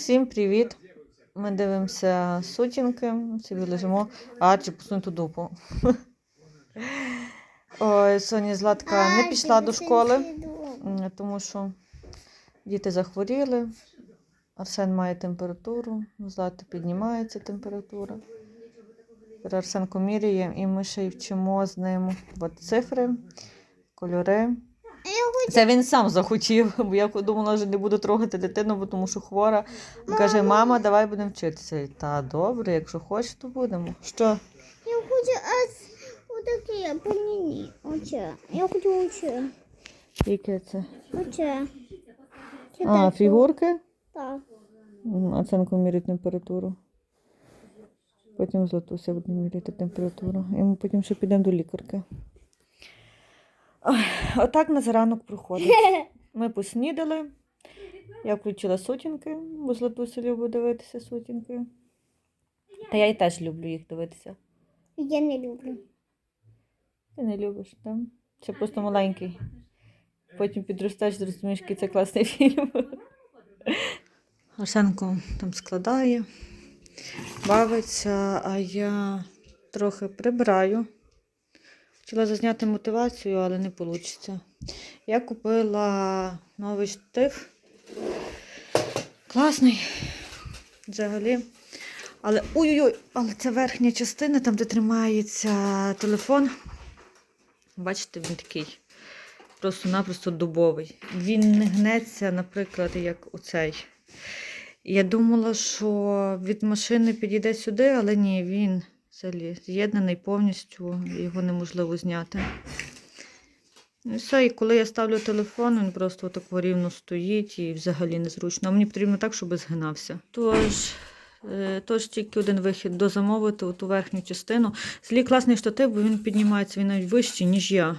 Усім привіт! Ми дивимося сутінки, собі лежимо, а чи посунуту дупу. Ой, Соня Златка не пішла до школи, тому що діти захворіли. Арсен має температуру, у Злати піднімається температура. Арсенко міряє, і ми ще й вчимо з ним от цифри, кольори. Це він сам захотів, бо я думала, що не буду трогати дитину, бо тому що хвора. Він Каже, мама, давай будемо вчитися. Та добре, якщо хочеш, то будемо. Що? Я хочу отакі поліні. Оце. Я хочу оце. Яке це? Оце. Це А, фігурки? Так. Оценку міряють температуру. Потім Златуся буде міряти температуру. І ми потім ще підемо до лікарки. Ой, Отак нас ранок проходить. Ми поснідали. Я включила сутінки, бо Златуся любить дивитися сутінки. Та я і теж люблю їх дивитися. Я не люблю. Ти не любиш, так? Чи просто маленький. Потім підростеш, зрозумієш, який це класний фільм. Арсенко там складає, бавиться, а я трохи прибираю. Хотіла зазняти мотивацію, але не вийде. Я купила новий штиф. Класний. Взагалі. Але ой-ой-ой, але це верхня частина, там, де тримається телефон. Бачите, він такий просто-напросто дубовий. Він не гнеться, наприклад, як оцей. Я думала, що від машини підійде сюди, але ні, він взагалі з'єднаний повністю, його неможливо зняти. Ну і все, і коли я ставлю телефон, він просто так рівно стоїть і взагалі незручно. А мені потрібно так, щоб згинався. Тож, е, тож тільки один вихід дозамовити ту верхню частину. Злі класний штатив, бо він піднімається, він навіть вищий, ніж я.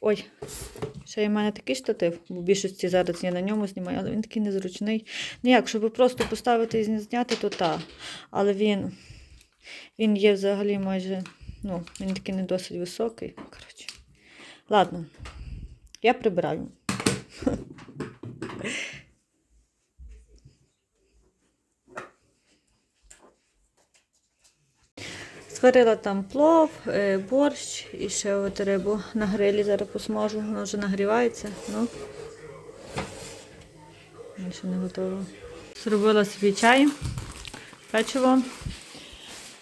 Ой, ще є в мене такий штатив, бо в більшості зараз я на ньому знімаю, але він такий незручний. Ну як, щоб просто поставити і зняти, то так. Але він, він є взагалі майже, ну, він такий не досить високий. Коротше. Ладно, я прибираю. Сварила там плов, е, борщ і ще от рибу на грилі зараз посмажу. Вона вже нагрівається. Ну. Ще не готова. Зробила собі чай, печиво.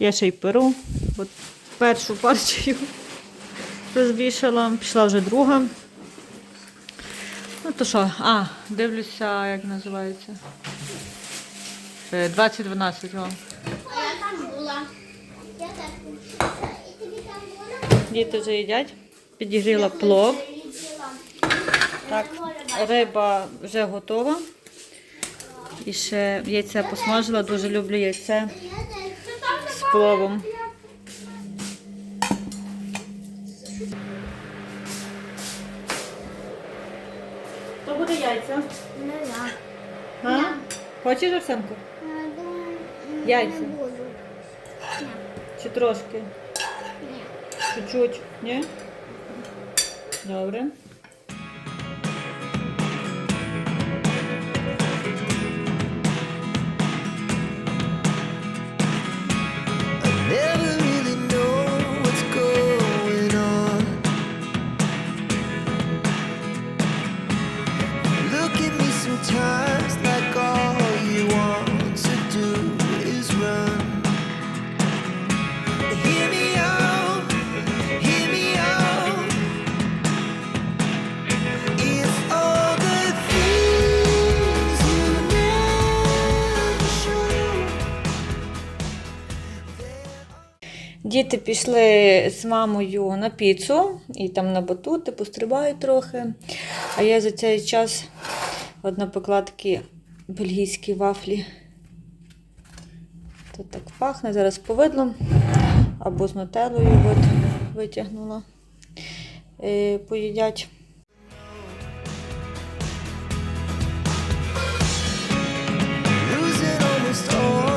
Я ще й перу. От першу партію розвішала, пішла вже друга. Ну то що, а, дивлюся, як називається. Е, 2012 вам. А я там була. Я так. І тобі там була? Діти вже їдять. Підігріла плов. Так, риба вже готова. І ще яйце посмажила. Дуже люблю яйце з пловом. То буде яйця. Не я. А? Хочеш, Арсенко? Я думаю, Яйця. не буду. Чи трошки? Ні. Чуть-чуть? Ні? Добре. Діти пішли з мамою на піцу і там на батути, пострибають трохи. А я за цей час от напекла такі бельгійські вафлі. Тут так пахне, зараз повидлом або з нутеллою от витягнула. Е, поїдять. Losing almost all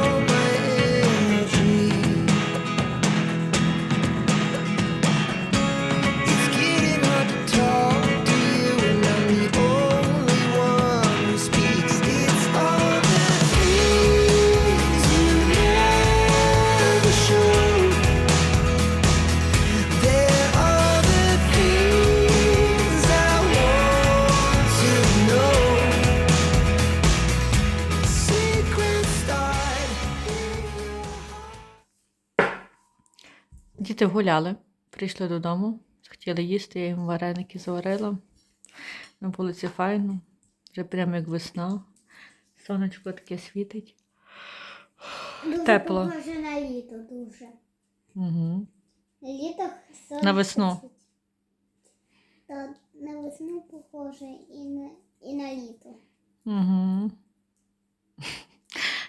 Гуляли, прийшли додому, хотіли їсти, я їм вареники заварила. На вулиці файно, вже прямо як весна. Сонечко таке світить. Дуже Тепло. похоже на літо дуже. Угу. На літо На весну. світить. Та на весну похоже і на, і на літо. Угу.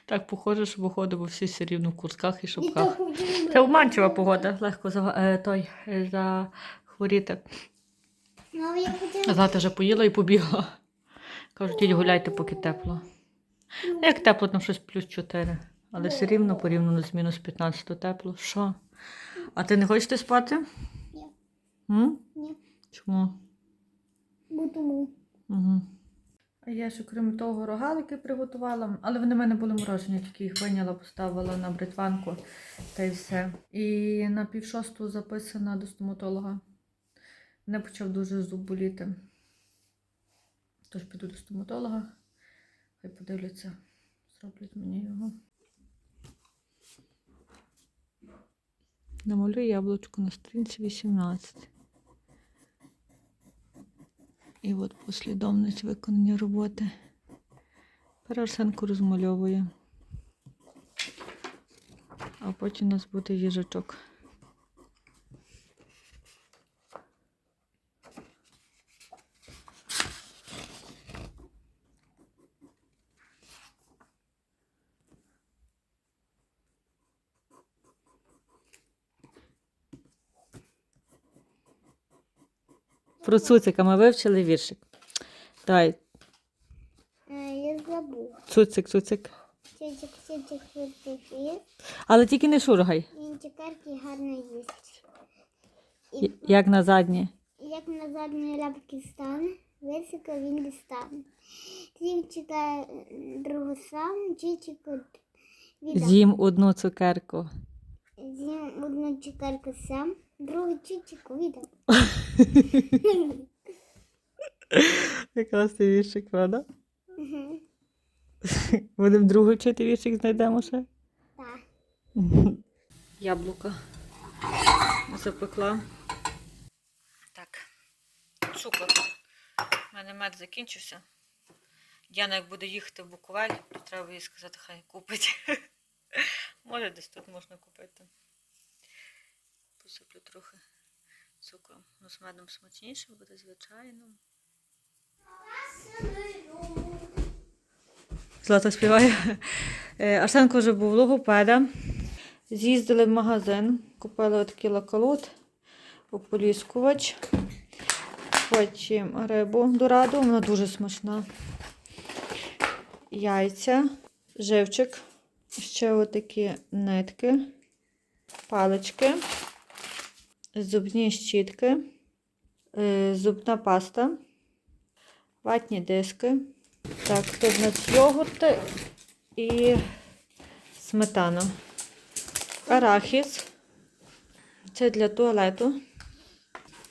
Так похоже, що виходимо всі все рівно в куртках і хотіли Це обманчива погода, легко за, е, той, е, захворіти. Ну, Злата вже поїла і побігла. Кажуть, діть гуляйте, поки тепло. Ну, Як тепло, там щось плюс 4. Але все рівно порівняно з мінус 15 тепло. Що? А ти не хочеш спати? Ні. М? Ні. Чому? Бутуму. Угу. А я ще, крім того, рогалики приготувала, але вони в мене були морожені, тільки їх виняла, поставила на бритванку та й все. І на півшосту записана до стоматолога. Мене почав дуже зуб боліти. Тож піду до стоматолога. Хай подивляться, зроблять мені його. Намалюю яблучко на сторінці 18. І от послідовність виконання роботи. Тепер Арсенко розмальовує. А потім у нас буде їжачок. Про цуцика ми вивчили віршик. Давай, Е, я забув. цуцик, цуцик. Чичик, чичик, є. Але тільки не шургай. Він цукерки гарно їсть. Я- Як на заднє. Як на задні лапки стане, високо він дістане. Зім чекає другу сам, чичику віддам. З'їм одну цукерку. Зім одну цукерку сам, другу чичику віддам. Якраз ти віршик, правда? Будемо другу вчити віршик, знайдемо ще. Так. Яблука. Запекла. Так. Цукор. У мене мед закінчився. Діана, як буде їхати в Буковель, то треба їй сказати, хай купить. Може, десь тут можна купити. Посиплю трохи цукру. Ну, з медом смачніше буде, звичайно. Злата співає. Е, Арсенко вже був логопеда. З'їздили в магазин, купили такий лакалут, ополіскувач, потім рибу дораду, вона дуже смачна. Яйця, живчик, ще отакі нитки, палички, зубні щітки, е, зубна паста, ватні диски. Так, тут у нас йогурти і сметана. Арахіс. Це для туалету.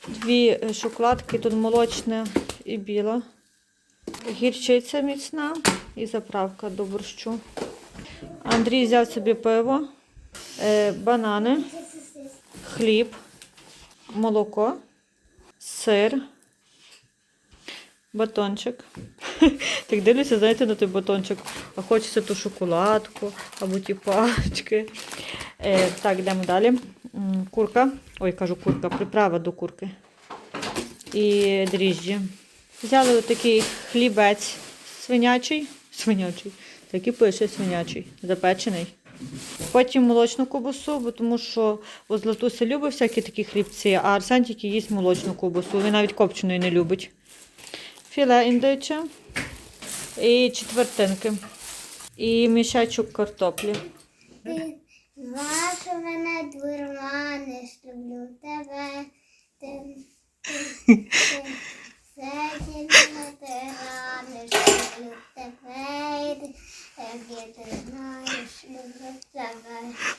Дві шоколадки, тут молочна і біла. Гірчиця міцна і заправка до борщу. Андрій взяв собі пиво, е, банани, хліб, молоко, сир, батончик. Так дивлюся, знаєте, на той батончик. А хочеться ту шоколадку або ті пачки. Е, так, йдемо далі. Курка. Ой, кажу курка, приправа до курки. І дріжджі. Взяли такий хлібець свинячий. Свинячий. Так і пише свинячий, запечений. Потім молочну ковбасу, бо тому що о, Златуся любить всякі такі хлібці, а Арсен тільки їсть молочну ковбасу. Він навіть копченої не любить. Філе індиче і четвертинки. І мішечок картоплі. Вашу мене дурманиш, люблю тебе.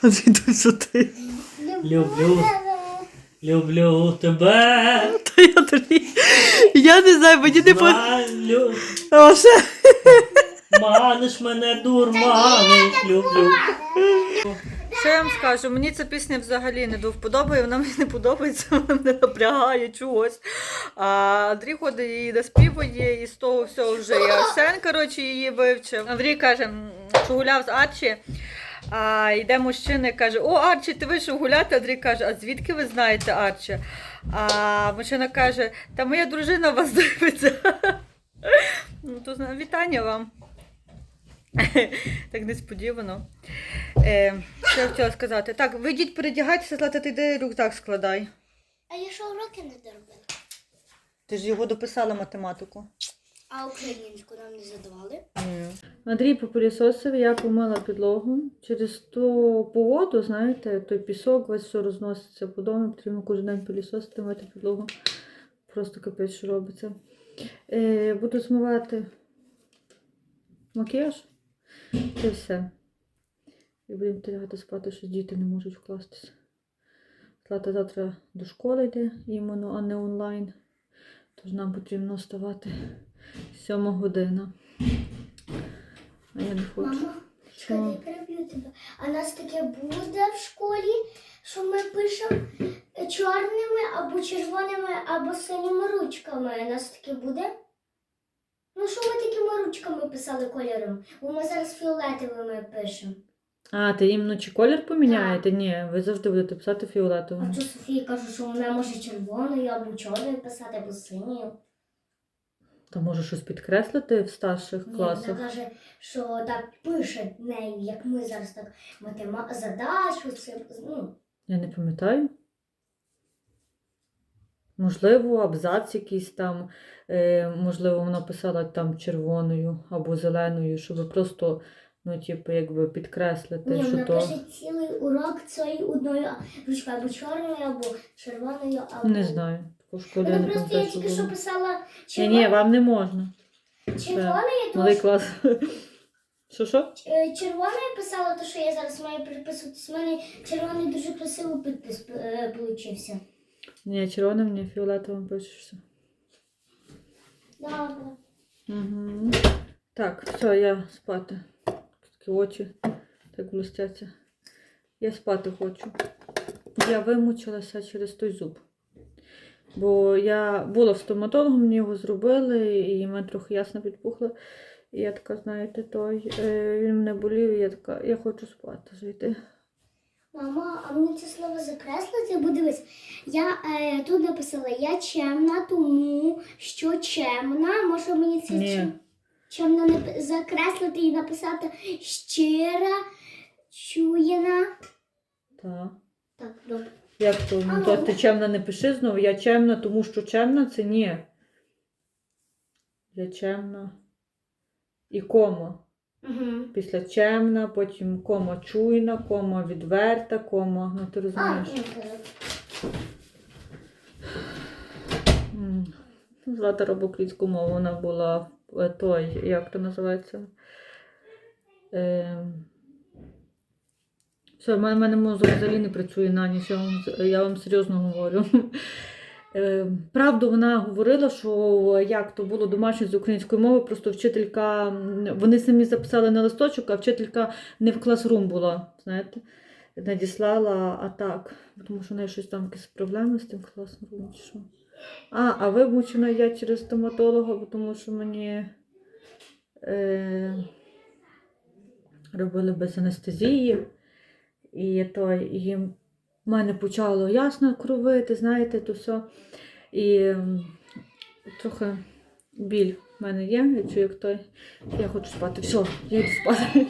Ти, ти, люблю. Люблю тебе. Та я тобі. Я не знаю, мені не по. Малю. О, ще. Маниш мене дурманиш, люблю. Що я вам скажу? Мені ця пісня взагалі не до вподоби, вона мені не подобається, вона мене напрягає чогось. А Андрій ходить і наспівує, і з того всього вже і Арсен, коротше, її вивчив. Андрій каже, що гуляв з Арчі. А йде мужчина і каже: О, Арчі, ти вийшов гуляти. Андрій каже, а звідки ви знаєте Арчі? А мужчина каже, та моя дружина вас дивиться. Ну, то вітання вам. Так несподівано. Е, що я хотіла сказати? Так, ви йдіть передягайтеся, Злата, ти йди рюкзак складай. А я що уроки не доробила? Ти ж його дописала математику. А українську нам не задавали? Андрій попилісосив, я помила підлогу. Через ту погоду, знаєте, той пісок, весь все розноситься по дому, потрібно кожен день пилісосити, мити підлогу. Просто капець, що робиться. Е, буду змивати макіяж. Це все. І будемо лягати спати, що діти не можуть вкластися. Злата завтра до школи йде іменно, а не онлайн. Тож нам потрібно вставати сьома година. А я не хочу. Мама, Що? переб'ю тебе. А нас таке буде в школі, що ми пишемо чорними або червоними, або синіми ручками. Нас таке буде? Ну, що ми такими ручками писали кольором? Бо ми зараз фіолетовими пишемо. А, ти іменно чи колір поміняєте? Ні, ви завжди будете писати фіолетовим. А що Софія каже, що вона може червоною або чорною писати, або синьою. Та може щось підкреслити в старших Ні, вона класах. каже, що так пише нею, як ми зараз так матема... задачу, це, ну, Я не пам'ятаю. Можливо, абзац якийсь там, можливо, вона писала там червоною або зеленою, щоб просто, ну, типу, якби підкреслити, Ні, що вона то. пише цілий урок цією одною ручкою або чорною, або червоною, або. Не знаю. По школі я не просто я тільки що писала Ні, червоною, ні, вам не можна. червоною, Малий що- клас. Що що? е, червоною писала, то що я зараз маю переписувати. У мене червоний дуже красивий підпис е, получився. Ні, червоним, ні, фіолетовим пишешся. Угу. Так, все, я спати. Такі очі так блестяться. Я спати хочу. Я вимучилася через той зуб. Бо я була в стоматологу, мені його зробили, і мене трохи ясно підпухло. І я така, знаєте, той, е, він мене болів, і я така, я хочу спати зайти. Мама, а мені це слово закреслити, бо дивись, я е, тут написала я чемна, тому що чемна. Може мені це Ні. чем- чемна нап- закреслити і написати щира, чуєна. Так. Так, добре. Як то? Ну, то ти чемна не пиши знову. Я чемна, тому що чемна це ні. Я чемна. І кома. Угу. Після чемна, потім кома чуйна, кома відверта, кома. Ну ти розумієш. М. Злата робить українську мову, вона була е, той, як то називається? Е... Все, в мене, в мене мозок взагалі не працює на ніч, я вам, я вам серйозно говорю. Е, Правду вона говорила, що як то було домашнє з української мови, просто вчителька, вони самі записали на листочок, а вчителька не в класрум була, знаєте, надіслала, а так, тому що в неї щось там якісь проблеми з тим класрумом чи що. А, а вимучена я через стоматолога, тому що мені е, робили без анестезії. І, то, і в мене почало ясно кровити, знаєте, то все. І трохи біль в мене є, я чую, як той. Я хочу спати. Все, я йду спати.